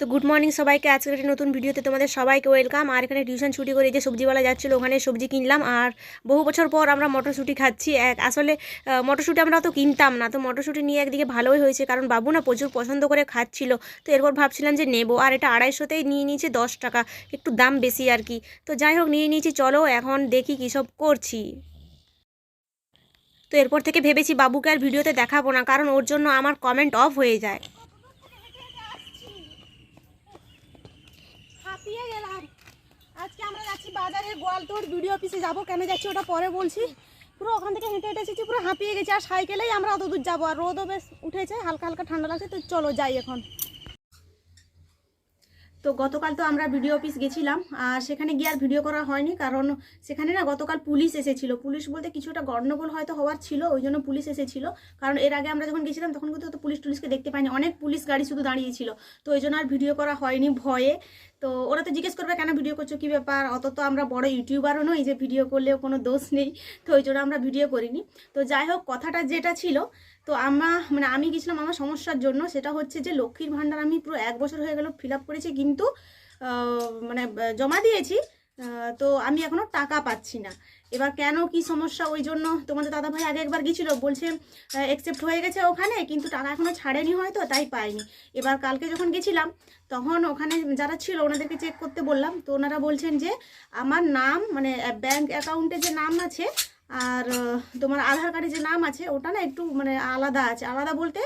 তো good morning সবাইকে। আজকের একটি নতুন ভিডিওতে তোমাদের সবাইকে ওয়েলকাম। আর এখানে টিউশন ছুটি করে যে সবজিওয়ালা যাচ্ছিল, ওখানে সবজি কিনলাম। আর বহু বছর পর আমরা মটরশুঁটি খাচ্ছি। এক আসলে মটরশুঁটি আমরা তো কিনতাম না। তো মটরশুঁটি নিয়ে একদিকে ভালোই হয়েছে, কারণ বাবু না প্রচুর পছন্দ করে খাচ্ছিল। তো এরপর ভাবছিলাম যে নেব। আর এটা আড়াইশোতেই নিয়ে নিয়েছে দশ টাকা, একটু দাম বেশি আর কি। তো যাই হোক, নিয়ে নিয়েছি, চলো এখন দেখি কী সব করছি। তো এরপর থেকে ভেবেছি বাবুকে আর ভিডিওতে দেখাবো না, কারণ ওর জন্য আমার কমেন্ট অফ হয়ে যায়। হাঁপিয়ে গেলাম আজকে আমরা যাচ্ছি বাজারে গোয়ালতোড় ভিডিও অফিসে যাব। কেন যাচ্ছি ওটা পরে বলছি। পুরো ওখান থেকে হেঁটে হেঁটে এসেছি, পুরো হাঁপিয়ে গেছি। আর সাইকেলেই আমরা অত দূর যাব। আর রোদও বেশ উঠেছে, হালকা হালকা ঠান্ডা লাগছে। তো চলো যাই এখন। তো গতকাল তো আমরা ভিডিও অফিস গেছিলাম। আর সেখানে গিয়ে আর ভিডিও করা হয়নি, কারণ সেখানে না গতকাল পুলিশ এসেছিল। পুলিশ বলতে কিছুটা গণ্ডগোল হয়তো হওয়ার ছিল, ওই জন্য পুলিশ এসেছিল। কারণ এর আগে আমরা যখন গেছিলাম, তখন কিন্তু পুলিশ টুলিশকে দেখতে পাইনি। অনেক পুলিশ গাড়ি শুধু দাঁড়িয়েছিল। তো ওই জন্য আর ভিডিও করা হয়নি ভয়ে। তো ওরা তো জিজ্ঞেস করবে, কেন ভিডিও করছ? কী ব্যাপার? অত তো আমরা বড় ইউটিউবারও নই যে ভিডিও করলেও কোনো দোষ নেই। তো ওই জন্য আমরা ভিডিও করিনি। তো যাই হোক, কথাটা যেটা ছিল, তো আমরা মানে আমি গেছিলাম আমার সমস্যার জন্য, সেটা হচ্ছে যে লক্ষ্মীর ভাণ্ডার আমি পুরো এক বছর হয়ে গেল ফিল করেছি, কিন্তু মানে জমা দিয়েছি। তো আমি এখনও টাকা পাচ্ছি না। এবার কেন কি সমস্যা? ওই জন্য তোমাদের দাদা ভাই আগে একবার গেছিল, বলছে অ্যাকসেপ্ট হয়ে গেছে ওখানে, কিন্তু টাকা এখনও ছাড়েনি হয়তো, তাই পাইনি। এবার কালকে যখন গেছিলাম, তখন ওখানে যারা ছিল, ওনাদেরকে চেক করতে বললাম, তো ওনারা বলছেন যে, আমার নাম মানে ব্যাংক অ্যাকাউন্টে যে নাম আছে আর তোমার আধার কার্ডে যে নাম আছে, ওটা না একটু মানে আলাদা আছে। আলাদা বলতে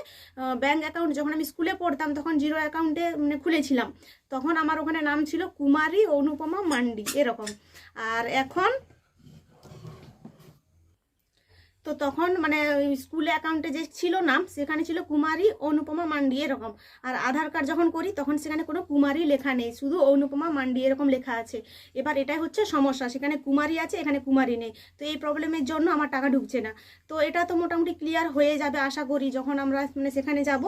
ব্যাঙ্ক অ্যাকাউন্ট যখন আমি স্কুলে পড়তাম, তখন জিরো অ্যাকাউন্টে মানে খুলেছিলাম। তখন আমার ওখানে নাম ছিল কুমারী অনুপমা মান্ডি, এরকম। আর এখন তো তখন মানে স্কুলে অ্যাকাউন্টে যে ছিল নাম, সেখানে ছিল কুমারী, অনুপমা মান্ডি এরকম। আর আধার কার্ড যখন করি, তখন সেখানে কোনো কুমারী লেখা নেই, শুধু অনুপমা মান্ডি এরকম লেখা আছে। এবার এটাই হচ্ছে সমস্যা, সেখানে কুমারী আছে, এখানে কুমারী নেই। তো এই প্রবলেমের জন্য আমার টাকা ঢুকছে না। তো এটা তো মোটামুটি ক্লিয়ার হয়ে যাবে, আশা করি, যখন আমরা মানে সেখানে যাব।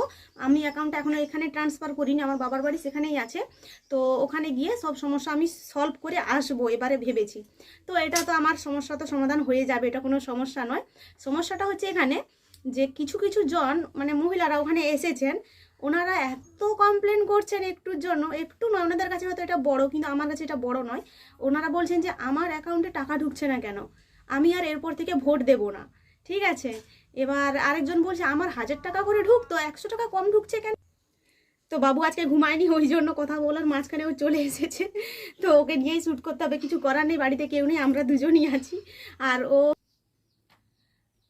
আমি অ্যাকাউন্টটা এখনও এখানে ট্রান্সফার করিনি, আমার বাবার বাড়ি সেখানেই আছে। তো ওখানে গিয়ে সব সমস্যা আমি সলভ করে আসব, এবারে ভেবেছি। তো এটা তো আমার সমস্যা তো সমাধান হয়ে যাবে, এটা কোনো সমস্যা নয়। সমস্যাটা হচ্ছে এখানে যে কিছু কিছু জন মানে মহিলারা ওখানে এসেছেন, ওনারা এত কমপ্লেন করছেন একটুর জন্য, একটু নয়, ওনাদের কাছে হয়তো এটা বড়, কিন্তু আমার কাছে এটা বড় নয়। ওনারা বলছেন যে আমার অ্যাকাউন্টে টাকা ঢুকছে না কেন? আমি আর এরপর থেকে ভোট দেব না। ঠিক আছে? এবার আরেকজন বলছে, আমার হাজার টাকা করে ঢুকতো একশো টাকা কম ঢুকছে কেন? তো বাবু আজকে ঘুমায়নি, ওই জন্য কথা বলার মাঝখানে ও চলে এসেছে। তো ওকে নিয়েই শ্যুট করতে হবে, কিছু করার নেই, বাড়িতে কেউ নেই, আমরা দুজনই আছি। আর ও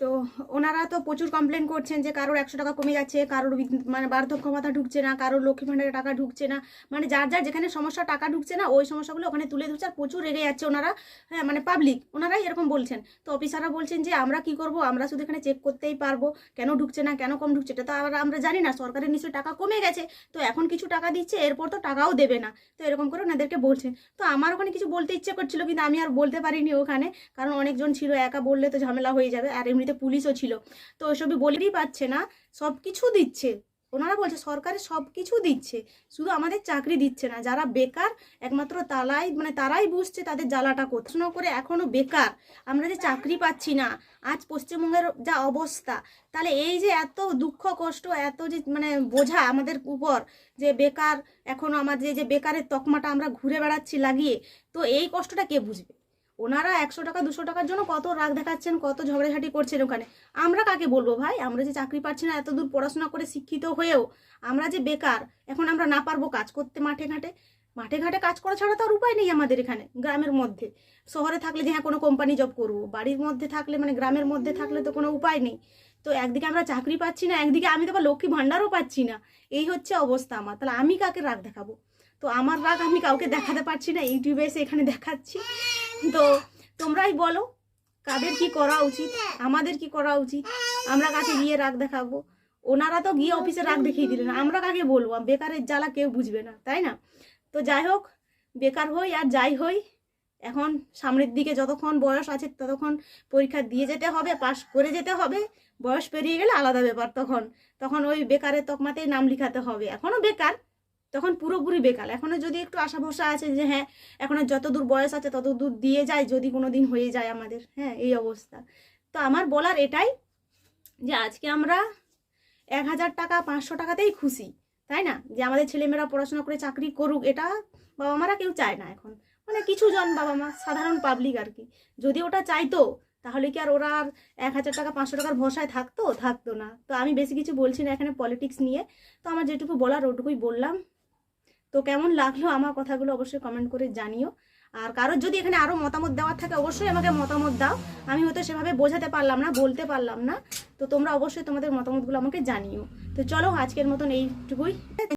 তো ওনারা তো প্রচুর কমপ্লেন করছেন যে কারোর একশো টাকা কমে যাচ্ছে, কারোর মানে বার্ধক্য ভাতা ঢুকছে না, কারোর লক্ষ্মী ভাণ্ডারে টাকা ঢুকছে না মানে যার যার যেখানে সমস্যা টাকা ঢুকছে না, ওই সমস্যাগুলো ওখানে তুলে ধরছে আর প্রচুর রেগে যাচ্ছে ওনারা হ্যাঁ মানে পাবলিক ওনারাই এরকম বলছেন। তো অফিসাররা বলছেন যে আমরা কি করব, আমরা শুধু এখানে চেক করতেই পারব, কেন ঢুকছে না, কেন কম ঢুকছে, এটা তো আর আমরা জানি না, সরকারের নিশ্চয়ই টাকা কমে গেছে, তো এখন কিছু টাকা দিচ্ছে, এরপর তো টাকাও দেবে না, তো এরকম করে ওনাদেরকে বলছেন। তো আমার ওখানে কিছু বলতে ইচ্ছে করছিল, কিন্তু আমি আর বলতে পারিনি ওখানে, কারণ অনেকজন ছিল, একা বললে তো ঝামেলা হয়ে যাবে, আর এমনিতে পুলিশও ছিল। তো ওইসবই বলেই পাচ্ছে না সব কিছু দিচ্ছে। ওনারা বলছে সরকারের সব কিছু দিচ্ছে, শুধু আমাদের চাকরি দিচ্ছে না। যারা বেকার, একমাত্র তালাই মানে তারাই বুঝছে তাদের জ্বালাটা পড়াশোনা করে এখনও বেকার, আমরা যে চাকরি পাচ্ছি না, আজ পশ্চিমবঙ্গের যা অবস্থা, তাহলে এই যে এত দুঃখ, কষ্ট, এত যে মানে বোঝা আমাদের উপর যে বেকার এখনও আমাদের যে বেকারের তকমাটা আমরা ঘুরে বেড়াচ্ছি লাগিয়ে, তো এই কষ্টটা কে বুঝবে? ওনারা একশো টাকা, দুশো টাকার জন্য কত রাগ দেখাচ্ছেন, কত ঝগড়াঝাটি করছেন ওখানে। আমরা কাকে বলব ভাই? আমরা যে চাকরি পাচ্ছি না, এত দূর পড়াশোনা করে শিক্ষিত হয়েও আমরা যে বেকার, এখন আমরা না পারব কাজ করতে মাঠে ঘাটে। মাঠে ঘাটে কাজ করা ছাড়া তো আর উপায় নেই আমাদের এখানে, গ্রামের মধ্যে। শহরে থাকলে যে হ্যাঁ কোনো কোম্পানি জব করব, বাড়ির মধ্যে থাকলে মানে গ্রামের মধ্যে থাকলে তো কোনো উপায় নেই। তো একদিকে আমরা চাকরি পাচ্ছি না, একদিকে আমি তো আবার লক্ষ্মী ভাণ্ডারও পাচ্ছি না। এই হচ্ছে অবস্থা আমার, তাহলে আমি কাকে রাগ দেখাবো? তো আমার রাগ আমি কাউকে দেখাতে পারছি না, ইউটিউবে এসে এখানে দেখাচ্ছি। তো তোমরাই বলো, কাদের কি করা উচিত? আমাদের কি করা উচিত? আমরা কাকে গিয়ে রাগ দেখাবো? ওনারা তো গিয়ে অফিসে রাগ দেখিয়ে দিলেন, আমরা কাকে বলব? বেকারের জ্বালা কেউ বুঝবে না, তাই না? তো যাই হোক, বেকার হই আর যাই হই, এখন সামনের দিকে যতক্ষণ বয়স আছে ততক্ষণ পরীক্ষা দিয়ে যেতে হবে, পাশ করে যেতে হবে, বয়স পেরিয়ে গেলে আলাদা ব্যাপার তখন। তখন ওই বেকারের তকমাতেই নাম লিখাতে হবে। এখনও বেকার তখন পুরোপুরি বেকার। এখনও যদি একটু আশা ভরসা আছে যে হ্যাঁ এখনও যত দূর বয়স আছে তত দূর দিয়ে যায়, যদি কোনো দিন হয়ে যায় আমাদের হ্যাঁ এই অবস্থা। তো আমার বলার এটাই যে আজকে আমরা এক হাজার টাকা, পাঁচশো টাকাতেই খুশি, তাই না? যে আমাদের ছেলেমেয়েরা পড়াশোনা করে চাকরি করুক, এটা বাবা মারা কেউ চায় না এখন। মানে কিছু জন বাবা মা সাধারণ পাবলিক আর কি। যদি ওটা চাইতো, তাহলে কি আর ওরা আর এক হাজার টাকা, পাঁচশো টাকার ভরসায় থাকতো? থাকতো না। তো আমি বেশি কিছু বলছি না এখানে পলিটিক্স নিয়ে। তো আমার যেটুকু বলার, ওটুকুই বললাম। তো কেমন লাগল আমার কথাগুলো অবশ্যই কমেন্ট করে জানিও। আর কারোর যদি এখানে আরও মতামত দেওয়ার থাকে, অবশ্যই আমাকে মতামত দাও। আমি হয়তো সেভাবে বোঝাতে পারলাম না, বলতে পারলাম না। তো তোমরা অবশ্যই তোমাদের মতামতগুলো আমাকে জানিও। তো চলো আজকের মতন এইটুকুই।